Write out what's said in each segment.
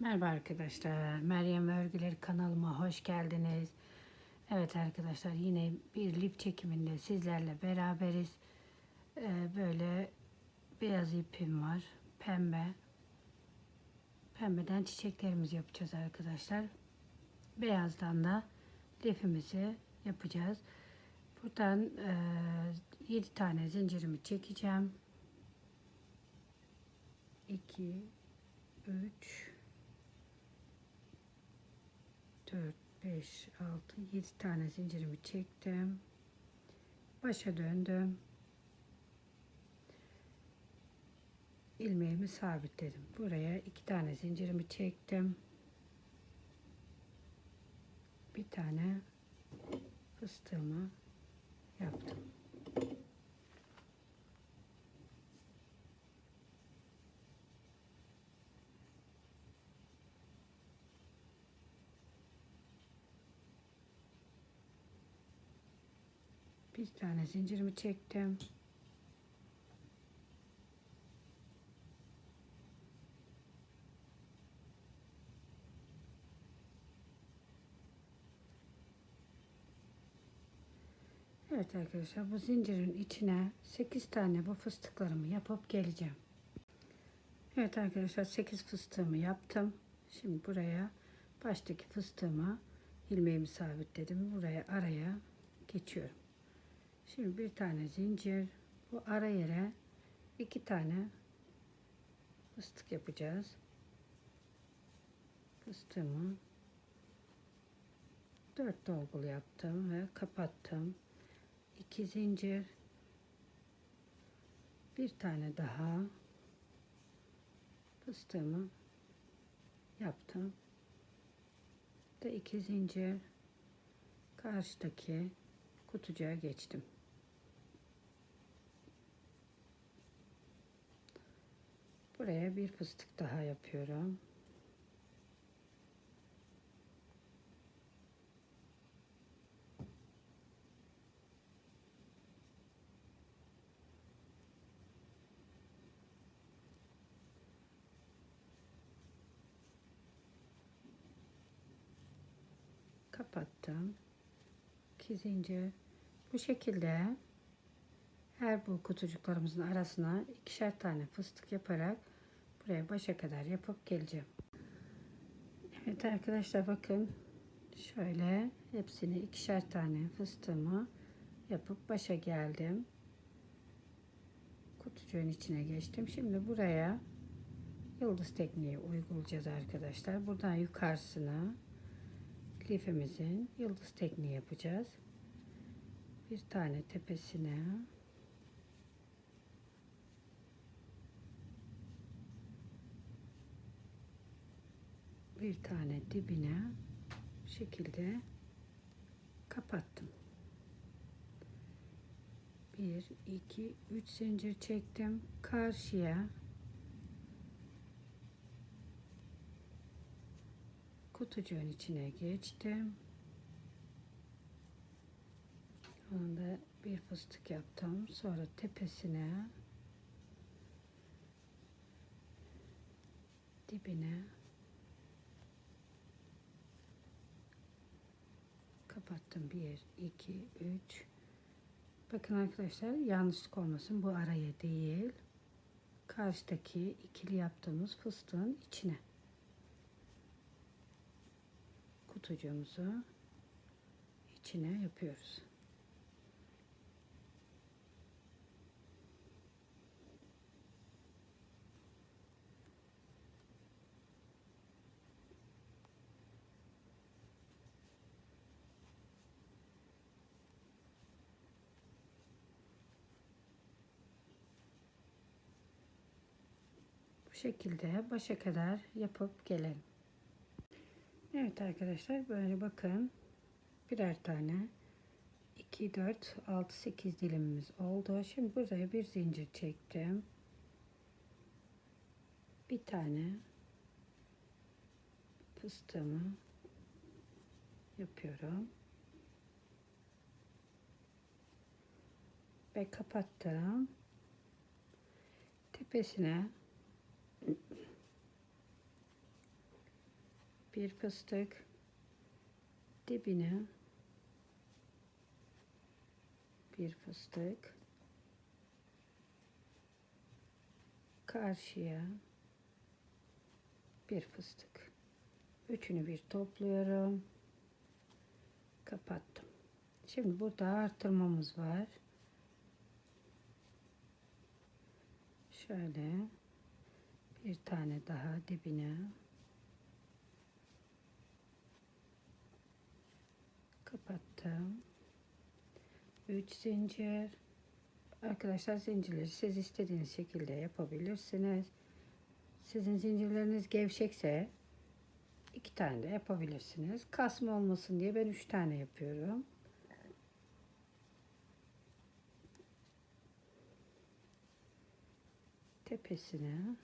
Merhaba arkadaşlar. Meryem Örgüleri kanalıma hoş geldiniz. Evet arkadaşlar yine bir lif çekiminde sizlerle beraberiz. Ee, böyle beyaz ipim var. Pembe. Pembeden çiçeklerimizi yapacağız arkadaşlar. Beyazdan da lifimizi yapacağız. Buradan e, 7 tane zincirimi çekeceğim. 2 3 4, 5, 6, 7 tane zincirimi çektim. Başa döndüm. ilmeğimi sabitledim. Buraya iki tane zincirimi çektim. Bir tane fıstığımı yaptım. Bir tane zincirimi çektim. Evet arkadaşlar bu zincirin içine 8 tane bu fıstıklarımı yapıp geleceğim. Evet arkadaşlar 8 fıstığımı yaptım. Şimdi buraya baştaki fıstığıma ilmeğimi sabitledim. Buraya araya geçiyorum. Şimdi bir tane zincir bu ara yere iki tane fıstık yapacağız. Fıstığımı dört dolgulu yaptım ve kapattım. İki zincir bir tane daha fıstığımı yaptım. Ve iki zincir karşıdaki kutucuğa geçtim. Buraya bir fıstık daha yapıyorum. Kapattım. İki zincir. Bu şekilde her bu kutucuklarımızın arasına ikişer tane fıstık yaparak buraya başa kadar yapıp geleceğim. Evet arkadaşlar bakın şöyle hepsini ikişer tane fıstığımı yapıp başa geldim. Kutucuğun içine geçtim. Şimdi buraya yıldız tekniği uygulayacağız arkadaşlar. Buradan yukarısına lifimizin yıldız tekniği yapacağız. Bir tane tepesine bir tane dibine bu şekilde kapattım. 1 2 3 zincir çektim. Karşıya kutucuğun içine geçtim. Onda bir fıstık yaptım. Sonra tepesine dibine kapattım. 1 2 3 Bakın arkadaşlar yanlışlık olmasın. Bu araya değil. Karşıdaki ikili yaptığımız fıstığın içine. Kutucuğumuzu içine yapıyoruz. Şekilde başa kadar yapıp gelelim. Evet arkadaşlar böyle bakın birer tane 2 4 6 8 dilimimiz oldu. Şimdi buraya bir zincir çektim. Bir tane fıstığımı yapıyorum. Ve kapattım. Tepesine bir fıstık dibine. Bir fıstık karşıya. Bir fıstık. Üçünü bir topluyorum. Kapattım. Şimdi burada artırmamız var. Şöyle bir tane daha dibine. yaptım. 3 zincir. Arkadaşlar zincirleri siz istediğiniz şekilde yapabilirsiniz. Sizin zincirleriniz gevşekse iki tane de yapabilirsiniz. Kasma olmasın diye ben üç tane yapıyorum. Tepesine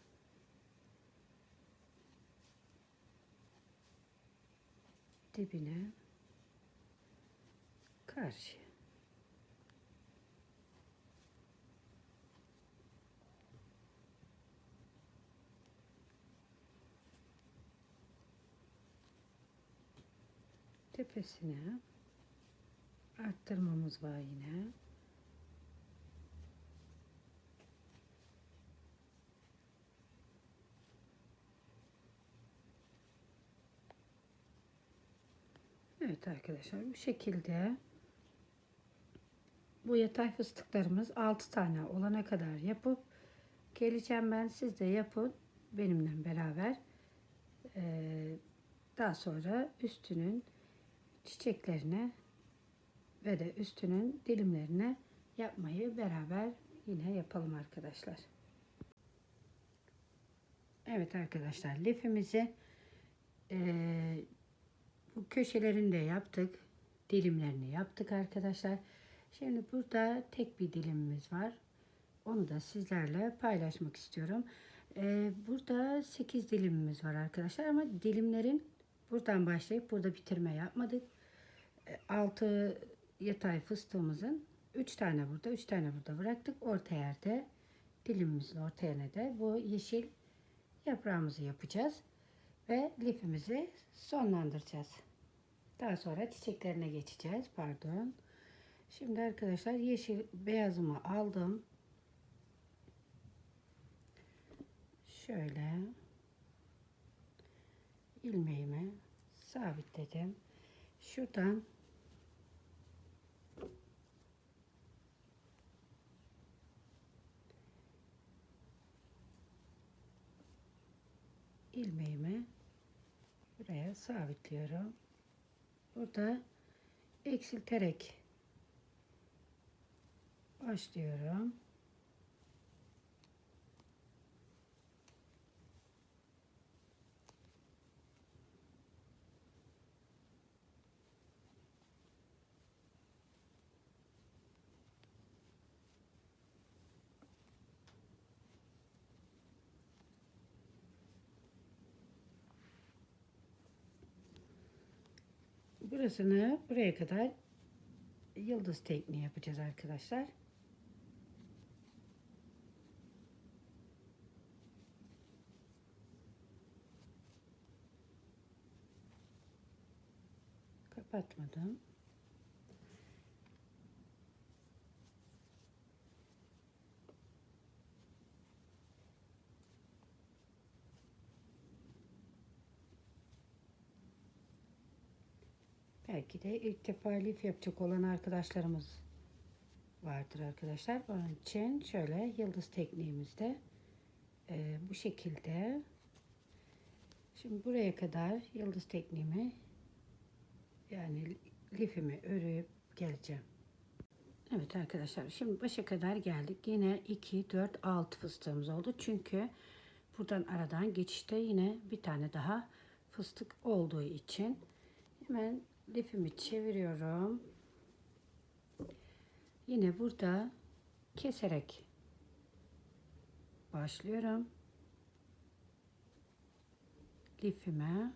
dibine karşı. Tepesine arttırmamız var yine. Evet arkadaşlar bu şekilde bu yatay fıstıklarımız 6 tane olana kadar yapıp geleceğim ben siz de yapın benimle beraber. Ee, daha sonra üstünün çiçeklerine ve de üstünün dilimlerine yapmayı beraber yine yapalım arkadaşlar. Evet arkadaşlar lifimizi e, bu köşelerini de yaptık. Dilimlerini yaptık arkadaşlar. Şimdi burada tek bir dilimimiz var. Onu da sizlerle paylaşmak istiyorum. Ee, burada 8 dilimimiz var arkadaşlar ama dilimlerin buradan başlayıp burada bitirme yapmadık. Ee, 6 yatay fıstığımızın 3 tane burada 3 tane burada bıraktık. Orta yerde dilimimizin orta yerine de bu yeşil yaprağımızı yapacağız. Ve lifimizi sonlandıracağız. Daha sonra çiçeklerine geçeceğiz. Pardon. Şimdi arkadaşlar yeşil beyazımı aldım. Şöyle ilmeğimi sabitledim. Şuradan ilmeğimi buraya sabitliyorum. Burada eksilterek başlıyorum. Burasını buraya kadar yıldız tekniği yapacağız arkadaşlar. kapatmadım. Belki de ilk defa lif yapacak olan arkadaşlarımız vardır arkadaşlar. Onun için şöyle yıldız tekniğimizde e, bu şekilde. Şimdi buraya kadar yıldız tekniğimi yani lifimi örüp geleceğim. Evet arkadaşlar şimdi başa kadar geldik. Yine 2, 4, 6 fıstığımız oldu. Çünkü buradan aradan geçişte yine bir tane daha fıstık olduğu için hemen lifimi çeviriyorum. Yine burada keserek başlıyorum. Lifime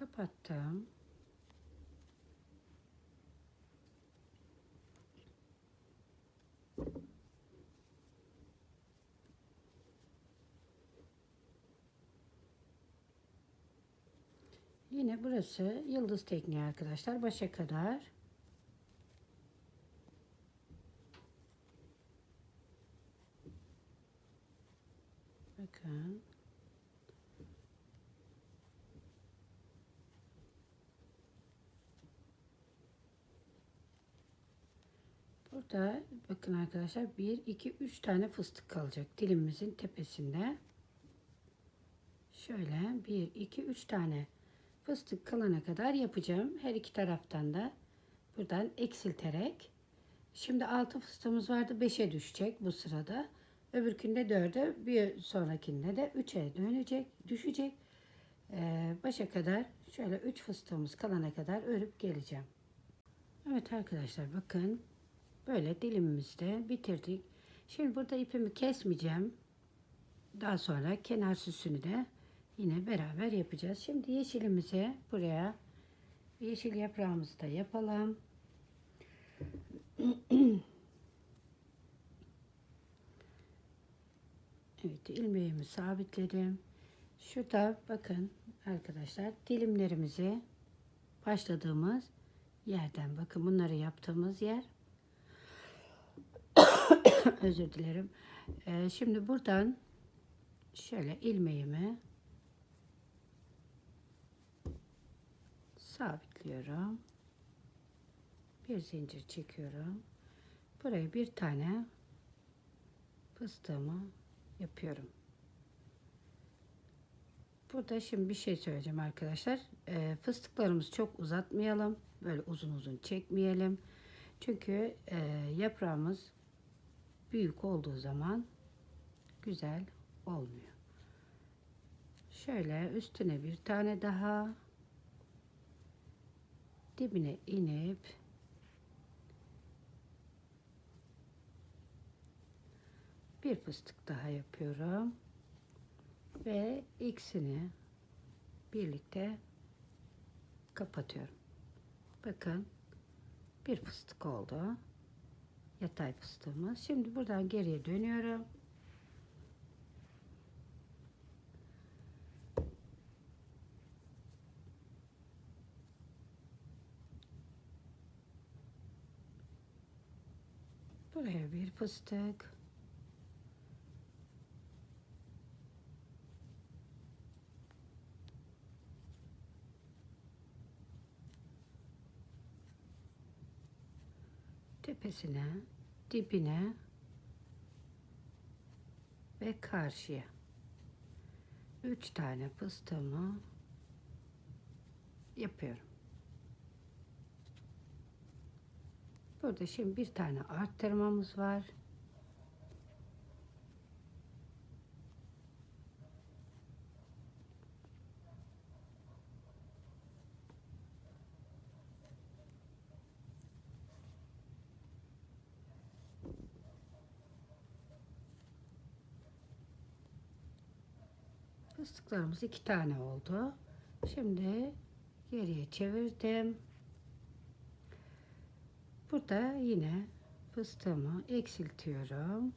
kapattım. Yine burası yıldız tekniği arkadaşlar. Başa kadar. Bakın. Burada bakın arkadaşlar 1, 2, 3 tane fıstık kalacak dilimimizin tepesinde. Şöyle 1, 2, 3 tane fıstık kalana kadar yapacağım. Her iki taraftan da buradan eksilterek. Şimdi 6 fıstığımız vardı 5'e düşecek bu sırada. Öbürkünde 4'e bir sonrakinde de 3'e dönecek, düşecek. Ee, başa kadar şöyle 3 fıstığımız kalana kadar örüp geleceğim. Evet arkadaşlar bakın böyle dilimimizi de bitirdik. Şimdi burada ipimi kesmeyeceğim. Daha sonra kenar süsünü de yine beraber yapacağız. Şimdi yeşilimizi buraya yeşil yaprağımızı da yapalım. Evet ilmeğimi sabitledim. Şurada bakın arkadaşlar dilimlerimizi başladığımız yerden bakın bunları yaptığımız yer özür dilerim. Ee, şimdi buradan şöyle ilmeğimi sabitliyorum. Bir zincir çekiyorum. Buraya bir tane fıstığımı yapıyorum. Burada şimdi bir şey söyleyeceğim arkadaşlar. Ee, fıstıklarımızı çok uzatmayalım. Böyle uzun uzun çekmeyelim. Çünkü e, yaprağımız büyük olduğu zaman güzel olmuyor. Şöyle üstüne bir tane daha dibine inip bir fıstık daha yapıyorum ve ikisini birlikte kapatıyorum. Bakın bir fıstık oldu. Yatay fıstığımız. Şimdi buradan geriye dönüyorum. Buraya bir fıstık. Tepesine, dibine ve karşıya. Üç tane fıstığımı yapıyorum. Burada şimdi bir tane arttırmamız var. Fıstıklarımız iki tane oldu. Şimdi geriye çevirdim. Burada yine fıstığımı eksiltiyorum.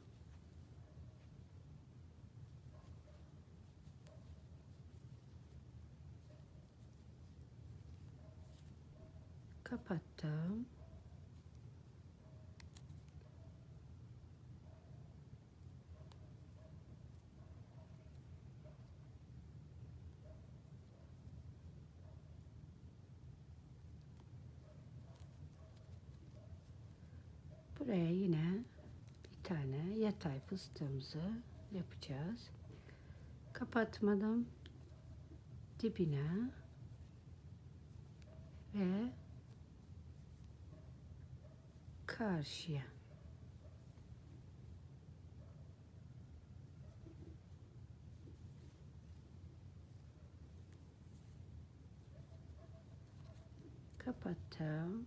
Kapattım. Buraya yine bir tane yatay fıstığımızı yapacağız. Kapatmadım. Dibine ve karşıya. Kapattım.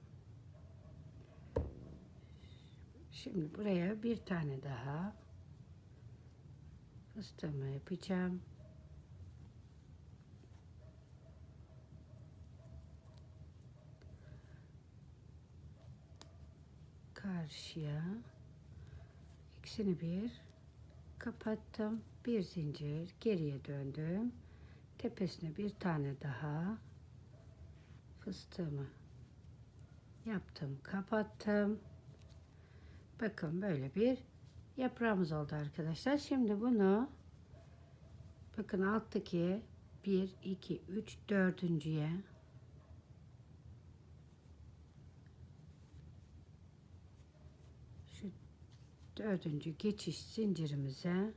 Şimdi buraya bir tane daha fıstığımı yapacağım. Karşıya ikisini bir kapattım. Bir zincir geriye döndüm. Tepesine bir tane daha fıstığımı yaptım, kapattım. Bakın böyle bir yaprağımız oldu arkadaşlar. Şimdi bunu bakın alttaki 1, 2, 3, dördüncüye şu dördüncü geçiş zincirimize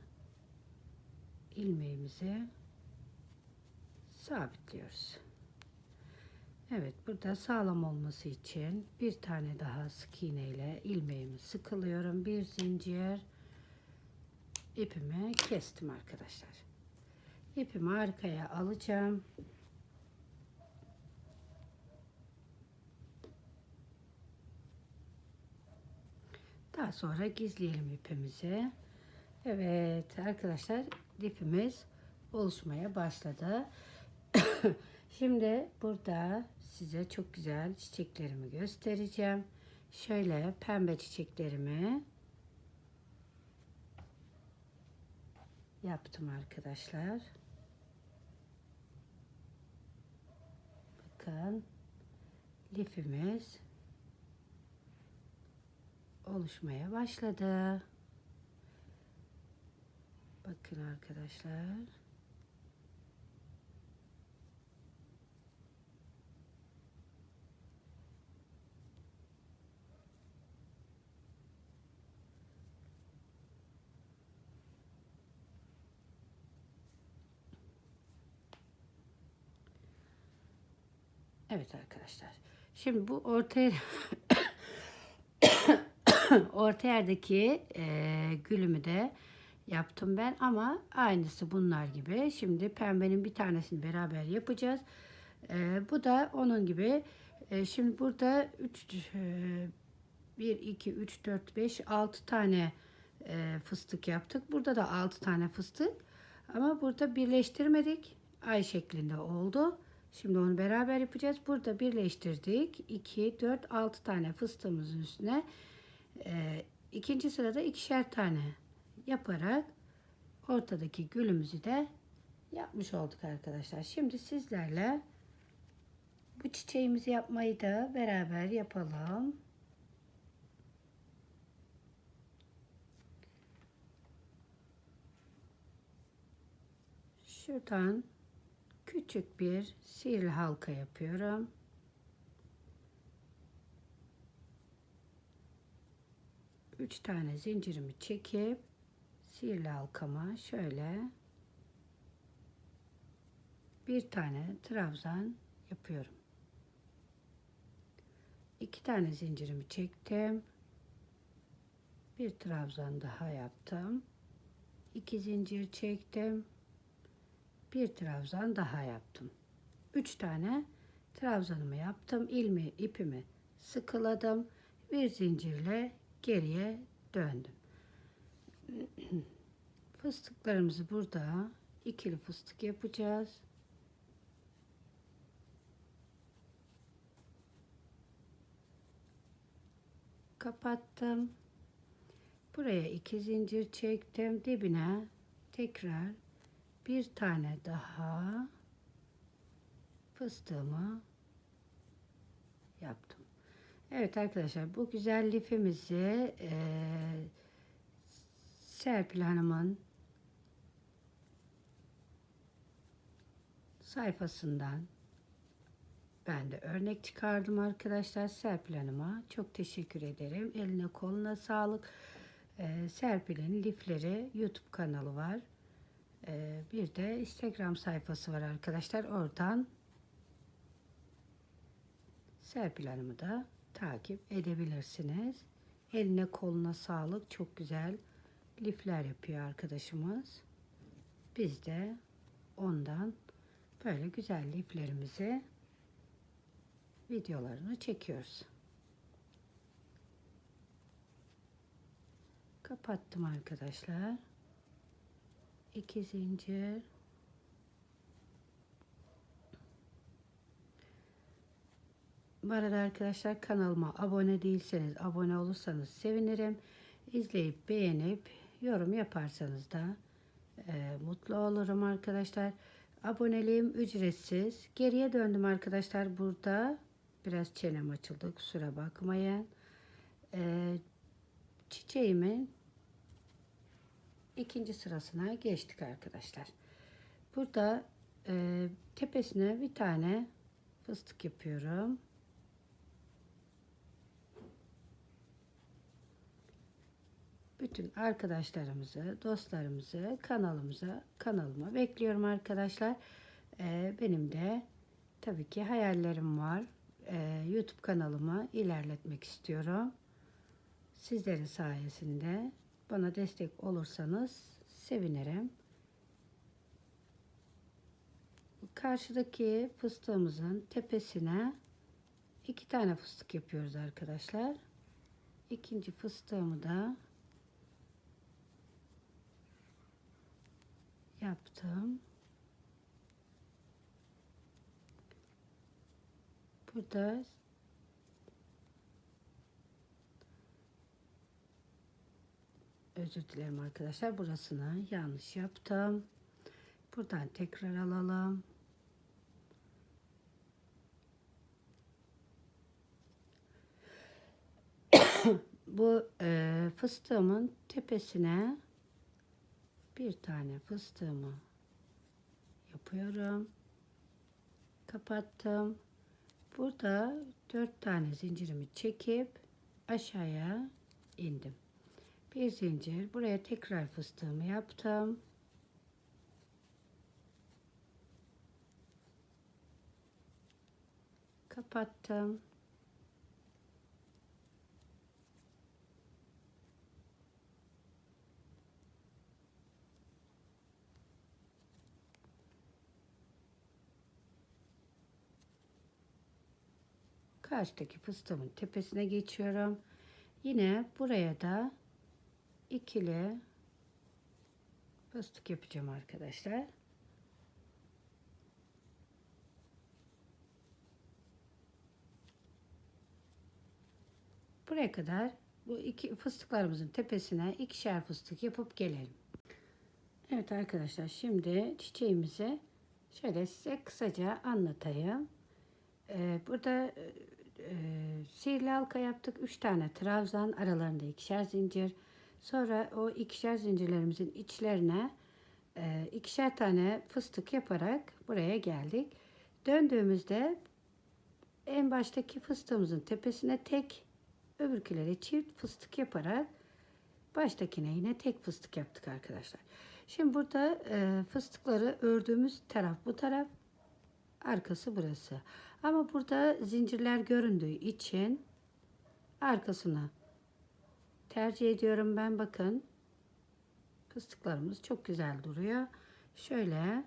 ilmeğimizi sabitliyoruz. Evet burada sağlam olması için bir tane daha sık iğne ile ilmeğimi sıkılıyorum. Bir zincir ipimi kestim arkadaşlar. İpimi arkaya alacağım. Daha sonra gizleyelim ipimizi. Evet arkadaşlar ipimiz oluşmaya başladı. Şimdi burada size çok güzel çiçeklerimi göstereceğim. Şöyle pembe çiçeklerimi yaptım arkadaşlar. Bakın lifimiz oluşmaya başladı. Bakın arkadaşlar. Evet arkadaşlar. Şimdi bu ortaya orta yerdeki e, gülümü de yaptım ben ama aynısı bunlar gibi. Şimdi pembenin bir tanesini beraber yapacağız. E, bu da onun gibi. E, şimdi burada 3 e, 1 2 3 4 5 6 tane e, fıstık yaptık. Burada da 6 tane fıstık. Ama burada birleştirmedik. Ay şeklinde oldu. Şimdi onu beraber yapacağız. Burada birleştirdik. 2, 4, 6 tane fıstığımızın üstüne e, ikinci sırada ikişer tane yaparak ortadaki gülümüzü de yapmış olduk arkadaşlar. Şimdi sizlerle bu çiçeğimizi yapmayı da beraber yapalım. Şuradan küçük bir sihirli halka yapıyorum. Üç tane zincirimi çekip sihirli halkama şöyle bir tane trabzan yapıyorum. İki tane zincirimi çektim. Bir trabzan daha yaptım. İki zincir çektim bir trabzan daha yaptım. Üç tane trabzanımı yaptım. ilmi ipimi sıkıladım. Bir zincirle geriye döndüm. Fıstıklarımızı burada ikili fıstık yapacağız. Kapattım. Buraya iki zincir çektim. Dibine tekrar bir tane daha fıstığımı yaptım. Evet arkadaşlar bu güzel lifimizi e, Serpil Hanım'ın sayfasından ben de örnek çıkardım arkadaşlar Serpil Hanım'a. Çok teşekkür ederim. Eline koluna sağlık. Ee, Serpil'in lifleri YouTube kanalı var. Ee, bir de Instagram sayfası var arkadaşlar. Oradan Serpil Hanım'ı da takip edebilirsiniz. Eline koluna sağlık. Çok güzel lifler yapıyor arkadaşımız. Biz de ondan böyle güzel liflerimizi videolarını çekiyoruz. Kapattım arkadaşlar. 2 zincir. Bu arada arkadaşlar kanalıma abone değilseniz abone olursanız sevinirim. İzleyip beğenip yorum yaparsanız da e, mutlu olurum arkadaşlar. Aboneliğim ücretsiz. Geriye döndüm arkadaşlar burada. Biraz çenem açıldı. Kusura bakmayın. Ee, çiçeğimin ikinci sırasına geçtik arkadaşlar. Burada e, tepesine bir tane fıstık yapıyorum. Bütün arkadaşlarımızı, dostlarımızı kanalımıza, kanalıma bekliyorum arkadaşlar. Ee, benim de tabii ki hayallerim var. Ee, YouTube kanalımı ilerletmek istiyorum. Sizlerin sayesinde bana destek olursanız sevinirim. Karşıdaki fıstığımızın tepesine iki tane fıstık yapıyoruz arkadaşlar. İkinci fıstığımı da yaptım. Burada özür dilerim arkadaşlar. Burasını yanlış yaptım. Buradan tekrar alalım. Bu e, fıstığımın tepesine bir tane fıstığımı yapıyorum. Kapattım. Burada dört tane zincirimi çekip aşağıya indim. Bir zincir. Buraya tekrar fıstığımı yaptım. Kapattım. karşıdaki fıstığımın tepesine geçiyorum. Yine buraya da ikili fıstık yapacağım arkadaşlar. Buraya kadar bu iki fıstıklarımızın tepesine ikişer fıstık yapıp gelelim. Evet arkadaşlar şimdi çiçeğimizi şöyle size kısaca anlatayım. Ee, burada e, e, sihirli halka yaptık. Üç tane trabzan aralarında ikişer zincir. Sonra o ikişer zincirlerimizin içlerine e, ikişer tane fıstık yaparak buraya geldik. Döndüğümüzde en baştaki fıstığımızın tepesine tek öbürküleri çift fıstık yaparak baştakine yine tek fıstık yaptık arkadaşlar. Şimdi burada e, fıstıkları ördüğümüz taraf bu taraf arkası burası. Ama burada zincirler göründüğü için arkasını tercih ediyorum ben. Bakın fıstıklarımız çok güzel duruyor. Şöyle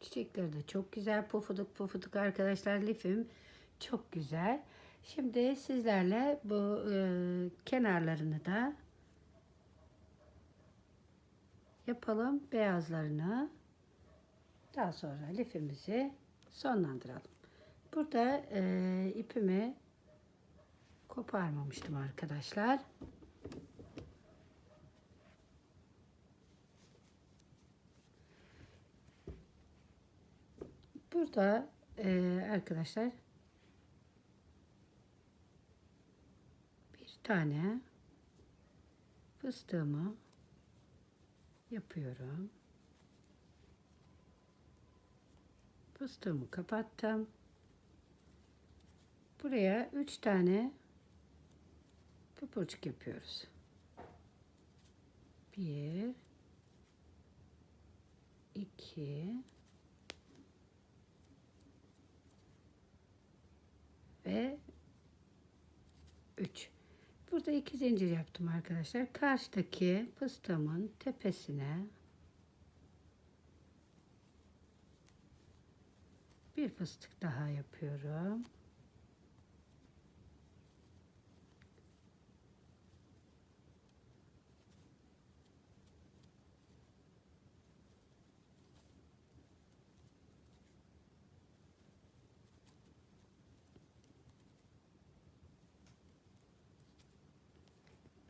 Çiçekleri de çok güzel. Pufuduk pufuduk arkadaşlar. Lifim çok güzel. Şimdi sizlerle bu e, kenarlarını da yapalım beyazlarını. Daha sonra lifimizi sonlandıralım. Burada e, ipimi koparmamıştım arkadaşlar. Burada e, arkadaşlar bir tane fıstığımı yapıyorum. Fıstığımı kapattım. Buraya üç tane pıpırcık yapıyoruz. Bir, iki ve üç. Burada iki zincir yaptım arkadaşlar. Karşıdaki fıstığımın tepesine bir fıstık daha yapıyorum.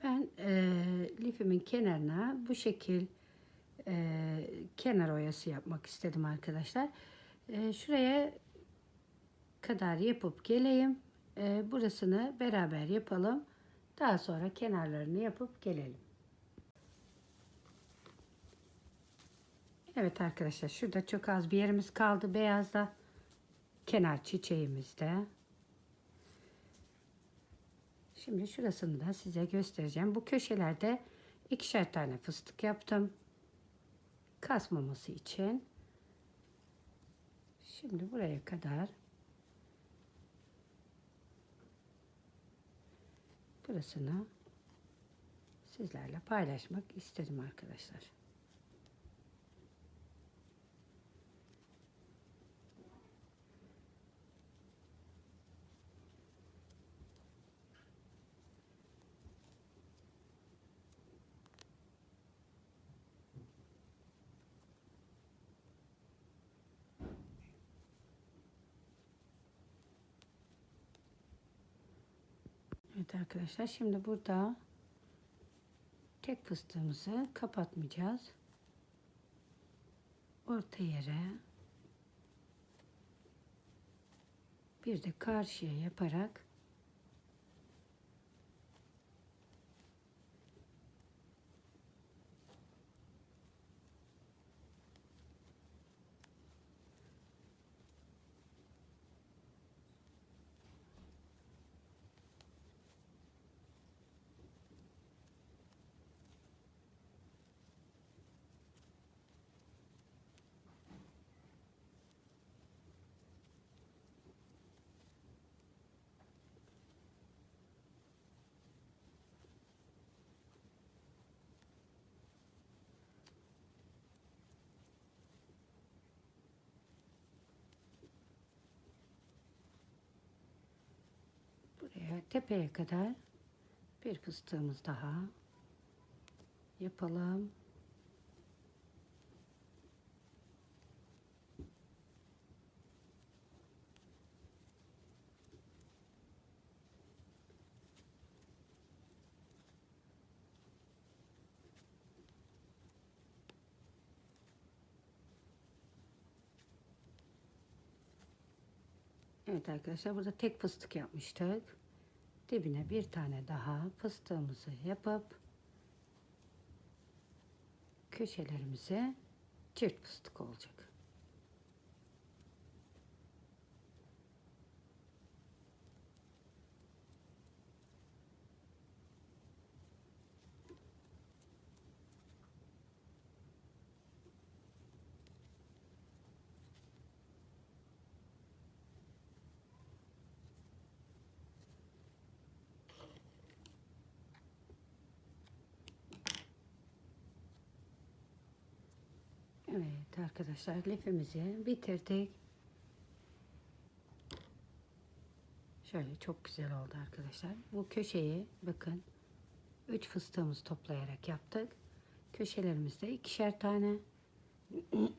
Ben e, lifimin kenarına bu şekil e, kenar oyası yapmak istedim arkadaşlar. Ee, şuraya kadar yapıp geleyim. Ee, burasını beraber yapalım. Daha sonra kenarlarını yapıp gelelim. Evet arkadaşlar şurada çok az bir yerimiz kaldı beyazda. Kenar çiçeğimizde. Şimdi şurasını da size göstereceğim. Bu köşelerde ikişer tane fıstık yaptım. Kasmaması için. Şimdi buraya kadar burasını sizlerle paylaşmak istedim arkadaşlar. Evet arkadaşlar şimdi burada tek fıstığımızı kapatmayacağız. Orta yere bir de karşıya yaparak buraya tepeye kadar bir fıstığımız daha yapalım. Evet arkadaşlar burada tek fıstık yapmıştık. Dibine bir tane daha fıstığımızı yapıp köşelerimize çift fıstık olacak. Evet arkadaşlar lifimizi bitirdik. Şöyle çok güzel oldu arkadaşlar. Bu köşeyi bakın 3 fıstığımızı toplayarak yaptık. Köşelerimizde ikişer tane.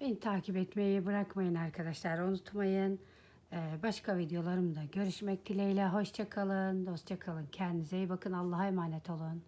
Beni takip etmeyi bırakmayın arkadaşlar. Unutmayın. Ee, Başka videolarımda görüşmek dileğiyle. Hoşça kalın, dostça kalın. Kendinize iyi bakın. Allah'a emanet olun.